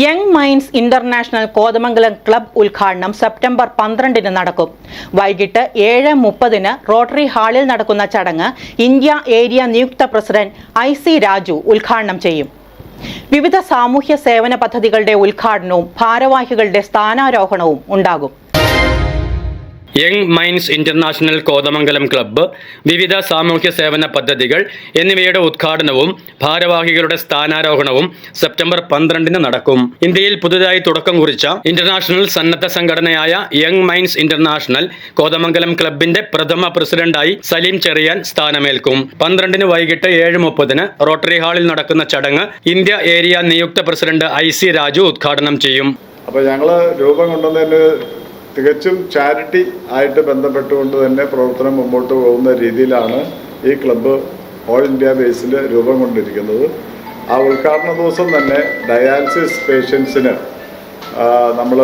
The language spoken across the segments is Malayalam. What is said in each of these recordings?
Young minds international Kothamangalam club ഉദ്ഘാടനം സെപ്റ്റംബർ പന്ത്രണ്ടിന് നടക്കും. വൈകിട്ട് ഏഴ് മുപ്പതിന് റോട്ടറി ഹാളിൽ നടക്കുന്ന ചടങ്ങ് ഇന്ത്യ ഏരിയ നിയുക്ത പ്രസിഡന്റ് ഐ സി രാജു ഉദ്ഘാടനം ചെയ്യും. വിവിധ സാമൂഹ്യ സേവന പദ്ധതികളുടെ ഉദ്ഘാടനവും ഭാരവാഹികളുടെ സ്ഥാനാരോഹണവും ഉണ്ടാകും. Young minds international Kothamangalam club വിവിധ സാമൂഹ്യ സേവന പദ്ധതികൾ എന്നിവയുടെ ഉദ്ഘാടനവും ഭാരവാഹികളുടെ സ്ഥാനാരോഹണവും സെപ്റ്റംബർ പന്ത്രണ്ടിന് നടക്കും. ഇന്ത്യയിൽ പുതുതായി തുടക്കം കുറിച്ച ഇന്റർനാഷണൽ സന്നദ്ധ സംഘടനയായ യങ് മൈൻഡ്സ് ഇന്റർനാഷണൽ കോതമംഗലം ക്ലബിന്റെ പ്രഥമ പ്രസിഡന്റായി സലീം ചെറിയാൻ സ്ഥാനമേൽക്കും. പന്ത്രണ്ടിന് വൈകിട്ട് ഏഴ് മുപ്പതിന് റോട്ടറി ഹാളിൽ നടക്കുന്ന ചടങ്ങ് ഇന്ത്യ ഏരിയ നിയുക്ത പ്രസിഡന്റ് ഐ സി രാജു ഉദ്ഘാടനം ചെയ്യും. അപ്പോൾ ഞങ്ങൾ രൂപം കൊണ്ടുവന്നതിന് തികച്ചും ചാരിറ്റി ആയിട്ട് ബന്ധപ്പെട്ടുകൊണ്ട് തന്നെ പ്രവർത്തനം മുമ്പോട്ട് പോകുന്ന രീതിയിലാണ് ഈ ക്ലബ്ബ് ഓൾ ഇന്ത്യ ബേസിൽ രൂപം കൊണ്ടിരിക്കുന്നത്. ആ ഉദ്ഘാടന ദിവസം തന്നെ ഡയാലിസിസ് പേഷ്യൻസിന് നമ്മൾ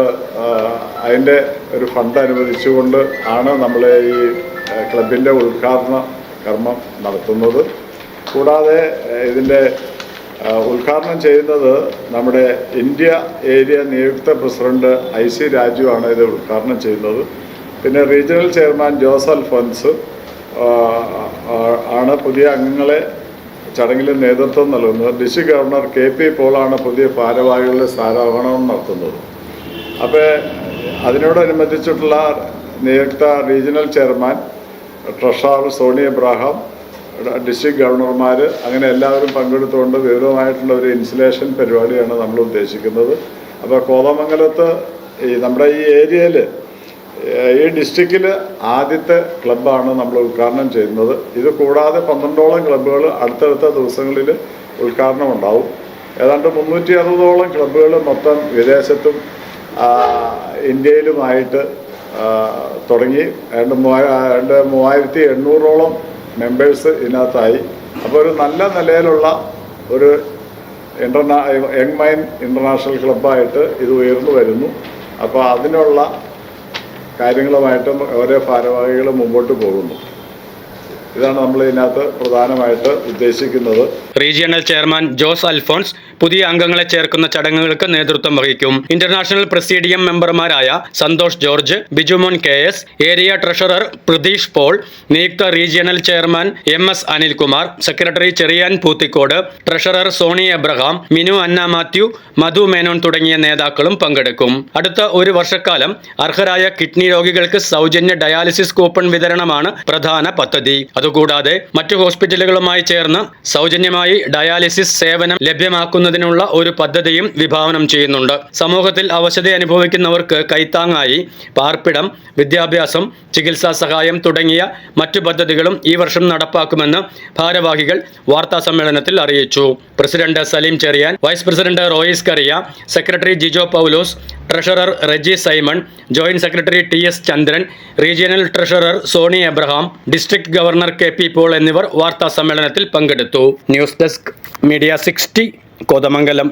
അതിന്റെ ഒരു ഫണ്ട് അനുവദിച്ചുകൊണ്ട് ആണ് നമ്മൾ ഈ ക്ലബിന്റെ ഉദ്ഘാടന കർമ്മം നടത്തുന്നത്. കൂടാതെ ഇതിന്റെ ഉദ്ഘാടനം ചെയ്യുന്നത് നമ്മുടെ ഇന്ത്യ ഏരിയ നിയുക്ത പ്രസിഡന്റ് ഐ സി രാജു ആണ് ഇത് ഉദ്ഘാടനം ചെയ്യുന്നത്. പിന്നെ റീജിയണൽ ചെയർമാൻ ജോസ് അൽഫോൻസ് ആണ് പുതിയ അംഗങ്ങളെ ചടങ്ങിൽ നേതൃത്വം നൽകുന്നത്. ഡിസ്ട്രിക്ട് ഗവർണർ കെ പി പോളാണ് പുതിയ ഭാരവാഹികളുടെ സ്ഥാനാരോഹണം നടത്തുന്നത്. അപ്പോൾ അതിനോടനുബന്ധിച്ചിട്ടുള്ള നിയുക്ത regional chairman treasurer Soni Abraham district ഗവർണർമാർ അങ്ങനെ എല്ലാവരും പങ്കെടുത്തുകൊണ്ട് വിപുലമായിട്ടുള്ള ഒരു ഇൻസുലേഷൻ പരിപാടിയാണ് നമ്മൾ ഉദ്ദേശിക്കുന്നത്. അപ്പോൾ കോതമംഗലത്ത് ഈ നമ്മുടെ ഈ ഏരിയയിൽ ഈ ഡിസ്ട്രിക്റ്റിൽ ആദ്യത്തെ ക്ലബ്ബാണ് നമ്മൾ ഉദ്ഘാടനം ചെയ്യുന്നത്. ഇത് കൂടാതെ പന്ത്രണ്ടോളം ക്ലബ്ബുകൾ അടുത്തടുത്ത ദിവസങ്ങളിൽ ഉദ്ഘാടനം ഉണ്ടാവും. ഏതാണ്ട് മുന്നൂറ്റി അറുപതോളം ക്ലബ്ബുകൾ മൊത്തം വിദേശത്തും ഇന്ത്യയിലുമായിട്ട് തുടങ്ങി. രണ്ട് മൂവായിരത്തി എണ്ണൂറോളം മെമ്പേഴ്സ് ഇതിനകത്തായി. അപ്പോൾ ഒരു നല്ല നിലയിലുള്ള ഒരു ഇന്റർനാ യങ് മൈൻ ഇന്റർനാഷണൽ ക്ലബ്ബായിട്ട് ഇത് ഉയർന്നു വരുന്നു. അപ്പോൾ അതിനുള്ള കാര്യങ്ങളുമായിട്ടും ഓരോ ഭാരവാഹികൾ മുമ്പോട്ട് പോകുന്നു. ഇതാണ് നമ്മൾ ഇതിനകത്ത് പ്രധാനമായിട്ട് ഉദ്ദേശിക്കുന്നത്. റീജിയണൽ ചെയർമാൻ ജോസ് അൽഫോൺസ് പുതിയ അംഗങ്ങളെ ചേർക്കുന്ന ചടങ്ങുകൾക്ക് നേതൃത്വം വഹിക്കും. ഇന്റർനാഷണൽ പ്രസിഡിയം മെമ്പർമാരായ Santhosh George Bijumon K S area treasurer Pratheesh Paul നിയുക്ത regional chairman M S Anilkumar secretary Cherian Poothikode treasurer Soni Abraham Minu Anna Mathew Madhu Menon തുടങ്ങിയ നേതാക്കളും പങ്കെടുക്കും. അടുത്ത ഒരു വർഷക്കാലം അർഹരായ കിഡ്നി രോഗികൾക്ക് സൗജന്യ ഡയാലിസിസ് കൂപ്പൺ വിതരണമാണ് പ്രധാന പദ്ധതി. അതുകൂടാതെ മറ്റു ഹോസ്പിറ്റലുകളുമായി ചേർന്ന് സൗജന്യമായി ഡയാലിസിസ് സേവനം ലഭ്യമാക്കുന്നതിനുള്ള ഒരു പദ്ധതിയും വിഭാവനം ചെയ്യുന്നുണ്ട്. സമൂഹത്തിൽ അവശത അനുഭവിക്കുന്നവർക്ക് കൈത്താങ്ങായി പാർപ്പിടം വിദ്യാഭ്യാസം ചികിത്സാ സഹായം തുടങ്ങിയ മറ്റു പദ്ധതികളും ഈ വർഷം നടപ്പാക്കുമെന്ന് ഭാരവാഹികൾ വാർത്താ സമ്മേളനത്തിൽ അറിയിച്ചു. President Saleem Cherian vice president Royce Kuriya secretary Jijo Paulose treasurer Reji Simon joint secretary T S Chandran regional treasurer Soni Abraham district governor K P Paul എന്നിവർ വാർത്താ സമ്മേളനത്തിൽ പങ്കെടുത്തു. News desk media sixty Kothamangalam